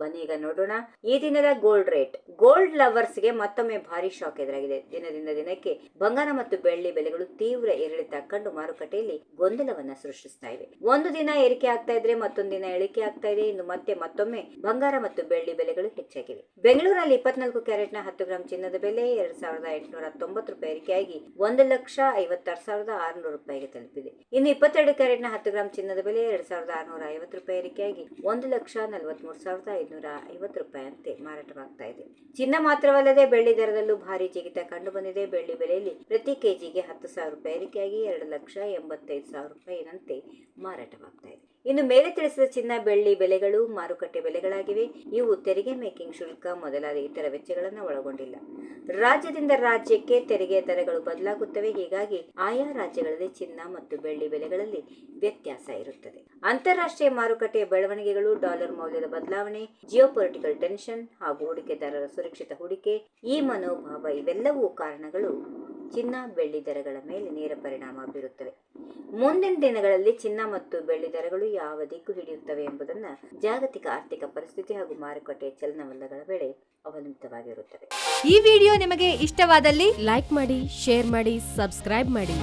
ಬನ್ನಿ ಈಗ ನೋಡೋಣ. ಈ ದಿನದ ಗೋಲ್ಡ್ ರೇಟ್ ಗೋಲ್ಡ್ ಲವರ್ಸ್ಗೆ ಮತ್ತೊಮ್ಮೆ ಭಾರಿ ಶಾಕ್ ಎದುರಾಗಿದೆ. ದಿನದಿಂದ ದಿನಕ್ಕೆ ಬಂಗಾರ ಮತ್ತು ಬೆಳ್ಳಿ ಬೆಲೆಗಳು ತೀವ್ರ ಏರಿಳಿತ ಕಂಡು ಮಾರುಕಟ್ಟೆಯಲ್ಲಿ ಗೊಂದಲವನ್ನ ಸೃಷ್ಟಿಸ್ತಾ ಇವೆ. ಒಂದು ದಿನ ಏರಿಕೆ ಆಗ್ತಾ ಇದ್ರೆ ಮತ್ತೊಂದು ದಿನ ಇಳಿಕೆ ಆಗ್ತಾ ಇದೆ. ಇನ್ನು ಮತ್ತೆ ಮತ್ತೊಮ್ಮೆ ಬಂಗಾರ ಮತ್ತು ಬೆಳ್ಳಿ ಬೆಲೆಗಳು ಹೆಚ್ಚಾಗಿವೆ. ಬೆಂಗಳೂರಲ್ಲಿ ಇಪ್ಪತ್ನಾಲ್ಕು ಕ್ಯಾರೆಟ್ನ ಹತ್ತು ಗ್ರಾಂ ಚಿನ್ನದ ಬೆಲೆ, ಎರಡ್ ಸಾವಿರದ ಎಂಟುನೂರ ತೊಂಬತ್ತು ರೂಪಾಯಿ ಏರಿಕೆಯಾಗಿ ಒಂದು ಲಕ್ಷ ಐವತ್ತಾರು ಸಾವಿರದ ಆರುನೂರು ರೂಪಾಯಿಗೆ ತಲುಪಿದೆ. ಇನ್ನು ಇಪ್ಪತ್ತೆರಡು ಕ್ಯಾರೆಟ್ನ ಹತ್ತು ಗ್ರಾಂ ಚಿನ್ನದ ಬೆಲೆ, ಎರಡ್ ಸಾವಿರದ ಆರುನೂರ ಐವತ್ತು ರೂಪಾಯಿ ಏರಿಕೆಯಾಗಿ ಒಂದು ಲಕ್ಷ ನಲವತ್ಮೂರು ಸಾವಿರದ ಐದುನೂರ ಐವತ್ತು ರೂಪಾಯಿಯಂತೆ ಮಾರಾಟವಾಗ್ತಾ ಇದೆ. ಚಿನ್ನ ಮಾತ್ರವಲ್ಲದೆ ಬೆಳ್ಳಿ ದರದಲ್ಲೂ ಭಾರಿ ಜಿಗಿತ ಕಂಡು ಬಂದಿದೆ. ಬೆಳ್ಳಿ ಬೆಲೆಯಲ್ಲಿ ಪ್ರತಿ ಕೆಜಿಗೆ ಹತ್ತು ಸಾವಿರ ರೂಪಾಯಿ ಏರಿಕೆಯಾಗಿ ಎರಡು ಲಕ್ಷ ಎಂಬತ್ತೈದು ಸಾವಿರ ರೂಪಾಯಿನಂತೆ ಮಾರಾಟವಾಗ್ತಾ ಇದೆ. ಇನ್ನು ಮೇಲೆ ತಿಳಿಸಿದ ಚಿನ್ನ ಬೆಳ್ಳಿ ಬೆಲೆಗಳು ಮಾರುಕಟ್ಟೆ ಬೆಲೆಗಳಾಗಿವೆ. ಇವು ತೆರಿಗೆ ಮೇಕಿಂಗ್ ಶುಲ್ಕ ಮೊದಲಾದ ಇತರ ವೆಚ್ಚಗಳನ್ನು ಒಳಗೊಂಡಿಲ್ಲ. ರಾಜ್ಯದಿಂದ ರಾಜ್ಯಕ್ಕೆ ತೆರಿಗೆ ದರಗಳು ಬದಲಾಗುತ್ತವೆ. ಹೀಗಾಗಿ ಆಯಾ ರಾಜ್ಯಗಳಲ್ಲಿ ಚಿನ್ನ ಮತ್ತು ಬೆಳ್ಳಿ ಬೆಲೆಗಳಲ್ಲಿ ವ್ಯತ್ಯಾಸ ಇರುತ್ತದೆ. ಅಂತಾರಾಷ್ಟ್ರೀಯ ಮಾರುಕಟ್ಟೆಯ ಬೆಳವಣಿಗೆಗಳು ಡಾಲರ್ ಮೌಲ್ಯದ ಬದಲಾವಣೆ ಜಿಯೋಪೊಲಿಟಿಕಲ್ ಟೆನ್ಷನ್ ಹಾಗೂ ಹೂಡಿಕೆದಾರರ ಸುರಕ್ಷಿತ ಹೂಡಿಕೆ, ಈ ಮನೋಭಾವ ಇವೆಲ್ಲವೂ ಕಾರಣಗಳು ಚಿನ್ನ, ಬೆಳ್ಳಿ ದರಗಳ ಮೇಲೆ ನೇರ ಪರಿಣಾಮ ಬೀರುತ್ತವೆ. ಮುಂದಿನ ದಿನಗಳಲ್ಲಿ ಚಿನ್ನ ಮತ್ತು ಬೆಳ್ಳಿ ದರಗಳು ಯಾವ ದಿಕ್ಕು ಹಿಡಿಯುತ್ತವೆ ಎಂಬುದನ್ನು ಜಾಗತಿಕ ಆರ್ಥಿಕ ಪರಿಸ್ಥಿತಿ ಹಾಗೂ ಮಾರುಕಟ್ಟೆ ಚಲನವಲ್ಲಗಳ ವೇಳೆ ಅವಲಂಬಿತವಾಗಿರುತ್ತದೆ ಈ ವಿಡಿಯೋ ನಿಮಗೆ ಇಷ್ಟವಾದಲ್ಲಿ ಲೈಕ್ ಮಾಡಿ, ಶೇರ್ ಮಾಡಿ, ಸಬ್ಸ್ಕ್ರೈಬ್ ಮಾಡಿ.